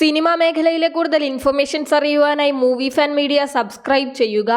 Cinema മേഖലയിലെ കൂടുതൽ informations അറിയുവാനായി മൂവി ഫാൻ മീഡിയ സബ്സ്ക്രൈബ് ചെയ്യുക.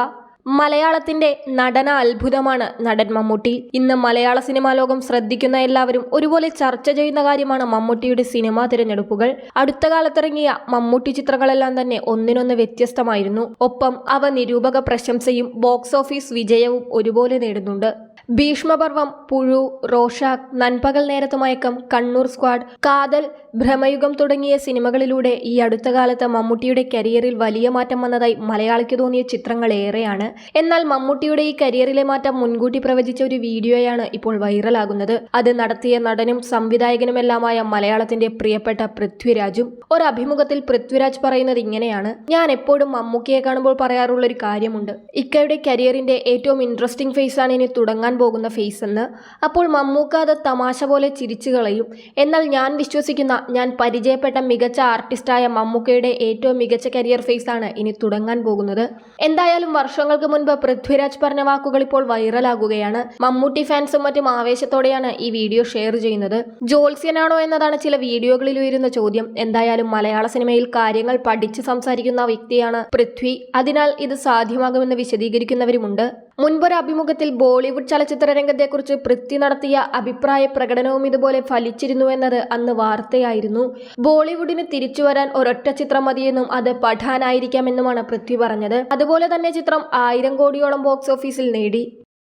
മലയാളത്തിന്റെ നടന അത്ഭുതമാണ് നടൻ മമ്മൂട്ടി. ഇന്ന് മലയാള സിനിമാ ലോകം ശ്രദ്ധിക്കുന്ന എല്ലാവരും ഒരുപോലെ ചർച്ച ചെയ്യുന്ന കാര്യമാണ് മമ്മൂട്ടിയുടെ സിനിമാ തിരഞ്ഞെടുപ്പുകൾ. അടുത്ത കാലത്തിറങ്ങിയ മമ്മൂട്ടി ചിത്രങ്ങളെല്ലാം തന്നെ ഒന്നിനൊന്ന് വ്യത്യസ്തമായിരുന്നു. ഒപ്പം അവ നിരൂപക പ്രശംസയും ബോക്സ് ഓഫീസ് വിജയവും ഒരുപോലെ നേടുന്നുണ്ട്. ഭീഷ്മപർവം പുഴു റോഷാക്ക് നൻപകൽ നേരത്തു മയക്കം കണ്ണൂർ സ്ക്വാഡ് കാതൽ ഭ്രമയുഗം തുടങ്ങിയ സിനിമകളിലൂടെ ഈ അടുത്ത കാലത്ത് മമ്മൂട്ടിയുടെ കരിയറിൽ വലിയ മാറ്റം വന്നതായി മലയാളിക്ക് തോന്നിയ ചിത്രങ്ങൾ ഏറെയാണ്. എന്നാൽ മമ്മൂട്ടിയുടെ ഈ കരിയറിലെ മാറ്റം മുൻകൂട്ടി പ്രവചിച്ച ഒരു വീഡിയോയാണ് ഇപ്പോൾ വൈറലാകുന്നത്. അത് നടത്തിയ നടനും സംവിധായകനുമെല്ലാമായ മലയാളത്തിന്റെ പ്രിയപ്പെട്ട പൃഥ്വിരാജും ഒരു അഭിമുഖത്തിൽ പൃഥ്വിരാജ് പറയുന്നത് ഇങ്ങനെയാണ്. ഞാൻ എപ്പോഴും മമ്മൂക്കിയെ കാണുമ്പോൾ പറയാറുള്ള ഒരു കാര്യമുണ്ട്. ഇക്കയുടെ കരിയറിന്റെ ഏറ്റവും ഇൻട്രസ്റ്റിംഗ് ഫേസ് ആണ് ഇനി തുടങ്ങാൻ പോകുന്ന ഫേസ് എന്ന് അപ്പോൾ മമ്മൂക്ക അത് തമാശ പോലെ ചിരിച്ചു കളയും. എന്നാൽ ഞാൻ വിശ്വസിക്കുന്ന ഞാൻ പരിചയപ്പെട്ട മികച്ച ആർട്ടിസ്റ്റായ മമ്മൂക്കയുടെ ഏറ്റവും മികച്ച കരിയർ ഫേസ് ആണ് ഇനി തുടങ്ങാൻ പോകുന്നത്. എന്തായാലും വർഷങ്ങൾക്ക് മുൻപ് പൃഥ്വിരാജ് പറഞ്ഞ വാക്കുകൾ ഇപ്പോൾ വൈറലാകുകയാണ്. മമ്മൂട്ടി ഫാൻസും മറ്റും ആവേശത്തോടെയാണ് ഈ വീഡിയോ ഷെയർ ചെയ്യുന്നത്. ജോത്സ്യനാണോ എന്നതാണ് ചില വീഡിയോകളിൽ ഉയരുന്ന ചോദ്യം. എന്തായാലും മലയാള സിനിമയിൽ കാര്യങ്ങൾ പഠിച്ച് സംസാരിക്കുന്ന വ്യക്തിയാണ് പൃഥ്വി. അതിനാൽ ഇത് സാധ്യമാകുമെന്ന് വിശദീകരിക്കുന്നവരുമുണ്ട്. മുൻപൊരു അഭിമുഖത്തിൽ ബോളിവുഡ് ചലച്ചിത്ര രംഗത്തെക്കുറിച്ച് പൃഥ്വി നടത്തിയ അഭിപ്രായ പ്രകടനവും ഇതുപോലെ ഫലിച്ചിരുന്നു എന്നത് അന്ന് വാർത്തയായിരുന്നു. ബോളിവുഡിന് തിരിച്ചു വരാൻ ഒരൊറ്റ ചിത്രം മതിയെന്നും അത് പഠാനായിരിക്കാമെന്നുമാണ് പൃഥ്വി പറഞ്ഞത്. അതുപോലെ തന്നെ ചിത്രം ആയിരം കോടിയോളം ബോക്സ് ഓഫീസിൽ നേടി.